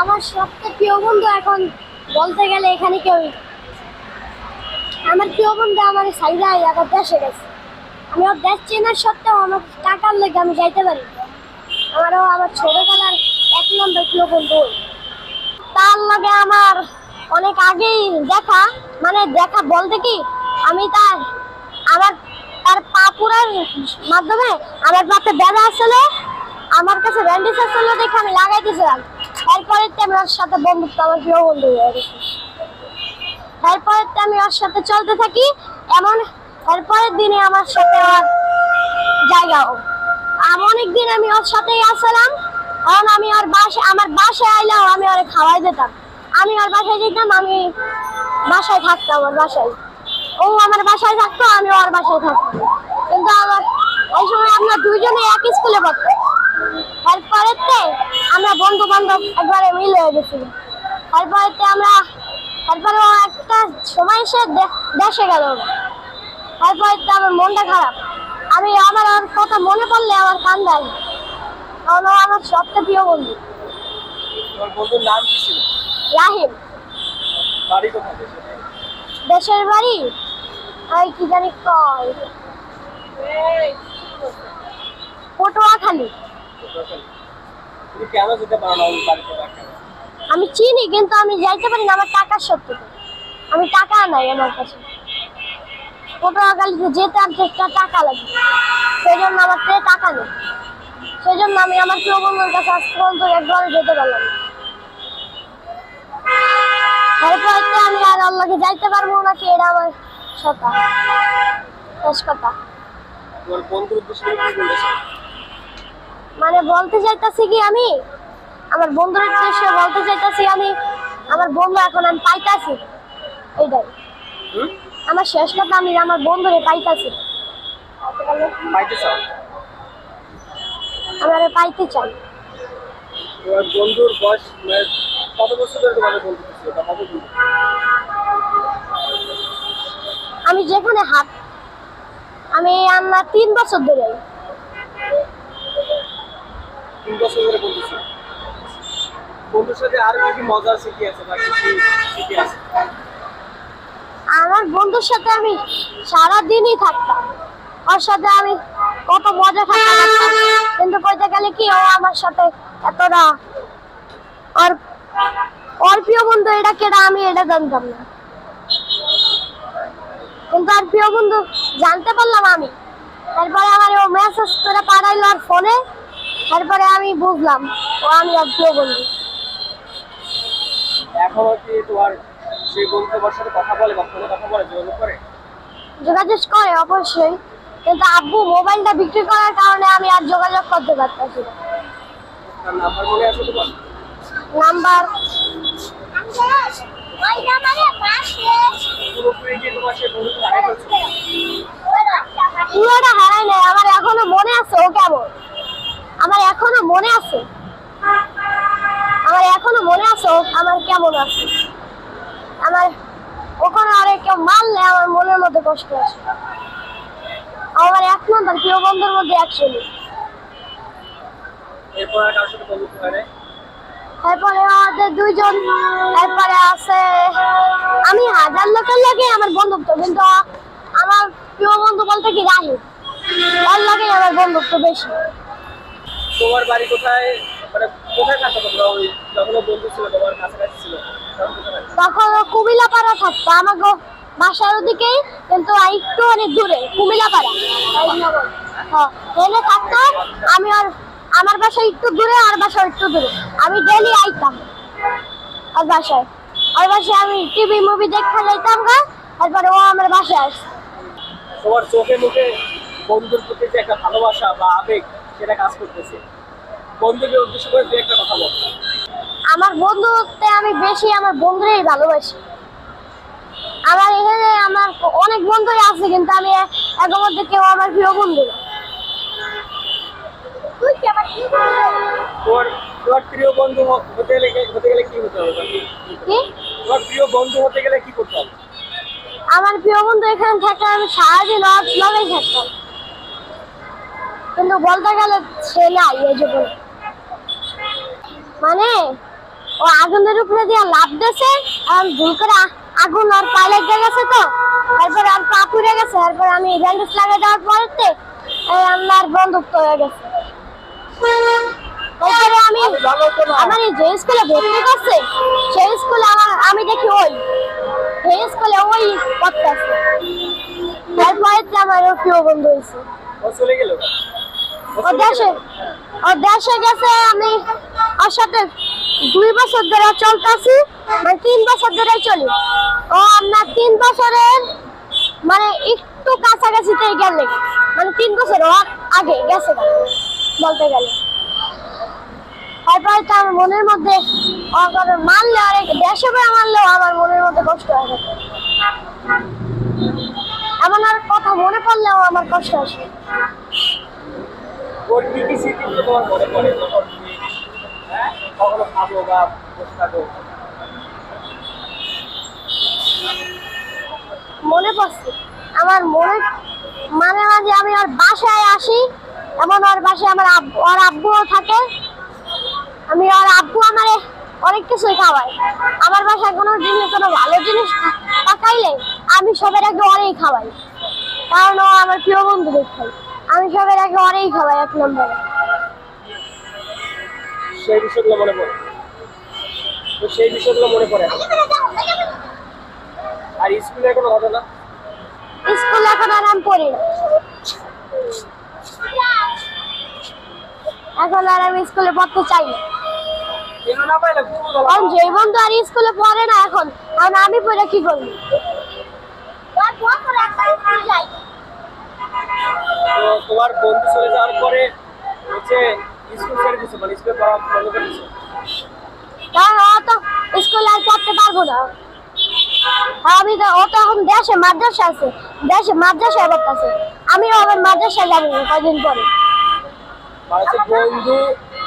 আমার সবচেয়ে প্রিয় বন্ধু এখন বলতে গেলে এখানে কেউ আমার প্রিয় বন্ধু আমার সাইডা এখন দেশে গেছে। আমি ওর দেশ চেনার সত্ত্বেও আমার টাকার লেগে আমি যাইতে পারি আমারও আমার ছোটবেলার এক নম্বর প্রিয় বন্ধু। তার লগে আমার অনেক আগেই দেখা মানে দেখা বলতে কি, আমি তার, আমার, তার পাপুরার মাধ্যমে আমার পাতে ব্যথা আসছিল আমার কাছে ব্যান্ডেজ আসছিল দেখে আমি লাগাই দিয়েছিলাম তারপরে আমি ওর সাথে বন্ধুত্ব আমার প্রিয় বন্ধু হয়ে গেছে। তারপরে আমি ওর সাথে চলতে থাকি, এমন তারপরের দিনে আমার সাথে আর জায়গাও আমি অনেক দিন আমি ওর সাথেই আসলাম কারণ আমি ওর বাসা আমার বাসায় আইলেও আমি ওরে খাওয়াই দিতাম। আমি ওর বাসায় যেতাম, আমি বাসায় থাকতাম ওর বাসায়। ও আমার বাসায় থাকতো, আমি ওর বাসায় থাকতাম। কিন্তু আমার ওই সময় আমরা দুইজনে এক স্কুলে পড়তাম। তারপরেতে আমরা বন্ধু বান্ধব একবারে মিল হয়ে গেছিল তারপরেতে আমরা তারপরে ও একটা সময় এসে দে- দেশে গেল। তারপরে আমার মনটা খারাপ। আমি আমার কথা মনে পড়লে আমার কান্দা আসে কারণ ও আমার সবচেয়ে প্রিয় বন্ধু। বন্ধুর নাম কি ছিল? রাহিম বাড়ি কোথায় দেশের বাড়ি? ওই কি জানি কয়। পটুয়াখালী। আমি চিনি, কিন্তু আমি যাইতে পারি না, আমার টাকার সত্যি আমি টাকা নাই আমার কাছে। পটুয়াখালীতে যেতে আর একটা টাকা লাগবে সেই জন্য আমার কাছে টাকা নেই। সেই জন্য আমি আমার প্রিয় বন্ধুর কাছে আজ পর্যন্ত একবার যেতে পারলাম না। তারপর তো আমি আর আল্লাহকে যাইতে পারব নাকি এটা আমার কথা। শেষ কথা উদ্দেশ্যে তুমি কি বলেছ মানে বলতে চাইতাছি কি আমি? আমার বন্ধুর উদ্দেশ্যে বলতে চাইতাছি আমি আমার বন্ধু এখন আমি পাইতাছি। এইটাই। আমার শেষ কথা আমি আমার বন্ধুরে পাইতাছি। আমার পাইতে চাই। বন্ধুর বয়স মানে কত বছর ধরে তোমাদের বন্ধু ছিল কত আমি যেখানে হাত আমি আমরা তিন বছর ধরে। তিন বছর ধরে বন্ধু বন্ধুর সাথে আর কি মজার স্মৃতি আছে, বা কি স্মৃতি আছে। আমার বন্ধুর সাথে আমি সারা দিনই থাকতাম। ওর সাথে আমি কত মজা থাকতাম কিন্তু কইতে গেলে কি, ও আমার সাথে এতটা ওর ওর প্রিয় বন্ধু এটা কেটা আমি এটা জানতাম না। কিন্তু আর প্রিয় বন্ধু জানতে পারলাম আমি। তারপরে আমার ও মেসেজ করে পাঠাইলো আর ফোনে তারপরে আমি বুঝলাম ও আমি আর বন্ধু এখনও কি তোমার সেই বন্ধু তোমার সাথে কথা বলে বা ফোনে কথা বলে যোগাযোগ করে? যোগাযোগ করে অবশ্যই। কিন্তু আব্বু মোবাইলটা বিক্রি করার কারণে আমি আর যোগাযোগ করতে পারতেছি না। নাম্বার মনে আছে তোমার? নাম্বার? পুরোপুরি কি তোমার সেই বন্ধুকে হারাই ফেলছো? পুরোটা হারাই নাই আমার এখনও মনে আছে ও কেমন। আমার এখনও মনে আছে। আমার এখনও মনে আছে আমার কেমন আছে। আমার ওখানে আরে কেউ মারলে আমার মনের মধ্যে কষ্ট আছে। আমার এক নম্বর প্রিয় বন্ধুর মধ্যে একচল্লিশ এরপর সাথে বন্ধুত্ব হয় আমাদের দুইজন আছে আমি হাজার লোকের লাগে আমার বন্ধুত্ব কিন্তু আমার প্রিয় বন্ধু বলতে কি রাহি ওর লাগে আমার বন্ধুত্ব বেশি। তোমার বাড়ি কোথায়? মানে কোথায় থাকতো তোমরা? ওই যখন বন্ধু ছিল তোমার কাছাকাছি ছিল তখন? তখন ও থাকতো। আমাকে বাসার ওদিকেই কিন্তু একটু অনেক দূরে কুমিল্লাপাড়া। হ্যাঁ ট্রেনে থাকতো আমি আর আমার বাসা একটু দূরে আর বাসা একটু দূরে। আমি ডেলি আইতাম ওর বাসায়। ওর বাসায় আমি টিভি মুভি দেখতে যাইতাম গা তারপরে ও আমার বাসায় আসতো। তোমার চোখে মুখে বন্ধুর প্রতি যে একটা ভালোবাসা বা আবেগ সেটা কাজ করতেছে বন্ধুকে উদ্দেশ্য করে দু একটা কথা বল আমার বন্ধুত্বে আমি বেশি আমার বন্ধুরেই ভালোবাসি আমার এখানে আমার অনেক বন্ধুই আছে কিন্তু আমি এর মধ্যে কেউ আমার প্রিয় বন্ধু না। তুই কি আমার প্রিয় বন্ধু? তোমার তোমার প্রিয় বন্ধু হতে গেলে কি- হতে গেলে কি হতে হবে কি- কি করতে হবে? কি তোমার প্রিয় বন্ধু হতে গেলে কি করতে হবে আমার প্রিয় বন্ধু এখানে থাকলে আমি সারাদিন লগেই থাকতাম কিন্তু বলতে গেলে নাই এই যে বলে। মানে ও আগুনের উপরে দিয়ে লাভ দিয়েছে আর ভুল করে আগুন আর পা লেগে গেছে তো। তারপরে আর পা পুড়ে গেছে তারপর আমি ব্যান্ডেজ লাগিয়ে দেওয়ার পরেতে এই আমার বন্ধুত্ব হয়ে গেছে। তারপরে আমি আমার এই যে স্কুলে ভর্তি করছে সেই স্কুলে আমার আমি দেখি ওই সেই স্কুলে ওই তারপরে আমার প্রিয় বন্ধু হয়েছে। চলে গেল? ও গেছে আমি সাথে দুই বছর ধরে মানে তিন বছর ধরে চলি। ও তিন বছরের মানে একটু কাছাকাছিতে গেলে মানে তিন বছর আগে গেছে বলতে গেলে। তারপরে আমার মনের মধ্যে মারলে আর দেশে বেড়ে মানলেও আমার মনের মধ্যে কষ্ট হয়। এমন আর কথা মনে পড়লেও আমার কষ্ট আসে মনে হ্যাঁ, মনে পড়ছে? আমার মনে মাঝে মাঝে আমি ওর বাসায় আসি এমন ওর বাসায় আমার ওর আব্বুও থাকে। আমি ওর আব্বু আমারে অনেক কিছুই খাওয়াই আমার বাসায় কোনো জিনিস কোনো ভালো জিনিস পাকাইলে আমি সবের আগে অনেক খাওয়াই। কারণ ও আমার প্রিয় বন্ধু দেখতে আমি সবের আগে অনেক খাওয়াই এক নম্বরে। সেই বিষয়গুলো মনে পড়ে। তো সেই বিষয়গুলো মনে পড়ে আর কোনো ঘটনা স্কুলে এখন আর আমি পড়ি না। এখন আর আমি স্কুলে পড়তে চাই না। কারণ যে বন্ধু আর স্কুলে পড়ে না এখন কারণ আমি পড়ে কি করব? তো তোমার বন্ধু চলে যাওয়ার পরে হচ্ছে স্কুল ছেড়ে দিচ্ছে মানে স্কুলে পড়া বন্ধ করে দিচ্ছে কারণ তো স্কুলে আর পড়তে পারব না। আমি তো ও তো এখন দেশে মাদ্রাসা আছে। দেশে মাদ্রাসায় পড়তেছে আমিও আবার যাব পরে। বন্ধু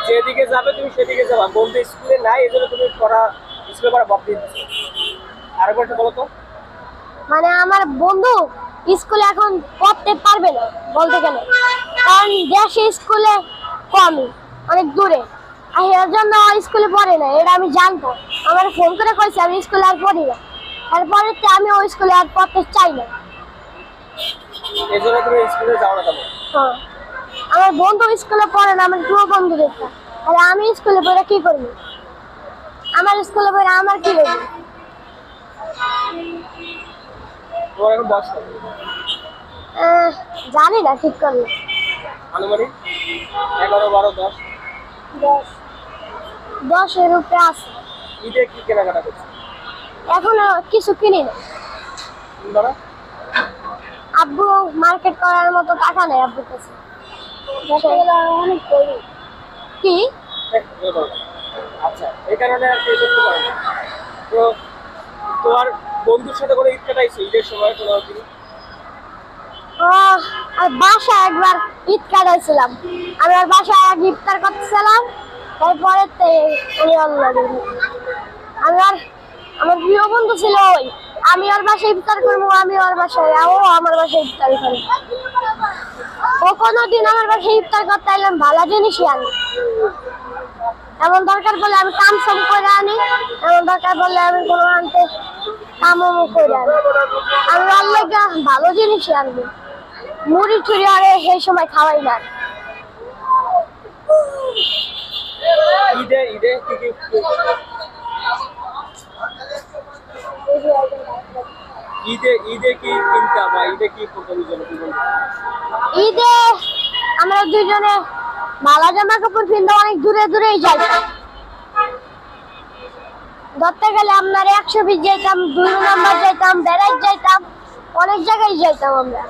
যেদিকে যাবে তুমি সেদিকে যাবা। বন্ধু স্কুলে নাই তুমি পড়া স্কুলে পড়া বক দিয়ে দিচ্ছ আরেকবার বলো তো। মানে আমার বন্ধু স্কুলে এখন পড়তে পারবে না বলতে গেলে। কারণ দেশে স্কুলে কমই অনেক দূরে। আর এর জন্য স্কুলে পড়ে না এটা আমি জানতাম আমার ফোন করে কইছে আমি স্কুলে আর পড়ি না। তারপরে আমি ওই স্কুলে আর পড়তে চাই না। হ্যাঁ। আমার বন্ধু স্কুলে পড়ে না আমার প্রিয় বন্ধু দেখতে। আর আমি স্কুলে পড়ে কি করব? আমার স্কুলে পড়ে আমার কি হবে তোমার এখন বয়স কত? জানি না ঠিক করলে আনুমানিক? এগারো বারো দশ? দশ। দশের উপরে আছে। ঈদে কি কেনাকাটা করছ? এখনও কিছু কিনি না। দাদা? আব্বু মার্কেট করার মতো টাকা নেই আব্বুর কাছে। অনেক গরিব। কি? আচ্ছা এই কারণে আর কি করতে পারো তো তোমার বন্ধুর সাথে কোনো ঈদ কাটাইছো ঈদের সময় আর একবার আমি আর আমার বন্ধু ছিল ওই। আমি ওর ইফতার করব, আমি ওর বাসায়, ও আমার ইফতার করে। ও কোনোদিন আমার বাসায় ইফতার করতে এলাম ভালো জিনিসই আনি। এমন দরকার বলে আমি কাম সাম করে আনি, এমন দরকার বললে আমি কোনো আনতে কামও করে আনি আমি আল্লাহ ভালো জিনিসই আনব। মুড়ি টুড়ি আরে সেই সময় খাওয়াই না। ঈদে ঈদে কি কি? ঈদে ঈদে কি কিনতা বা ঈদে কি করতে জন্য কি বলব? ঈদে আমরা দুজনে ভালো জামা কাপড় কিনতে অনেক দূরে দূরেই যাই। ধরতে গেলে আপনার একশো বিশ যাইতাম দুই নম্বর যাইতাম বেড়াই যাইতাম অনেক জায়গায় যাইতাম আমরা।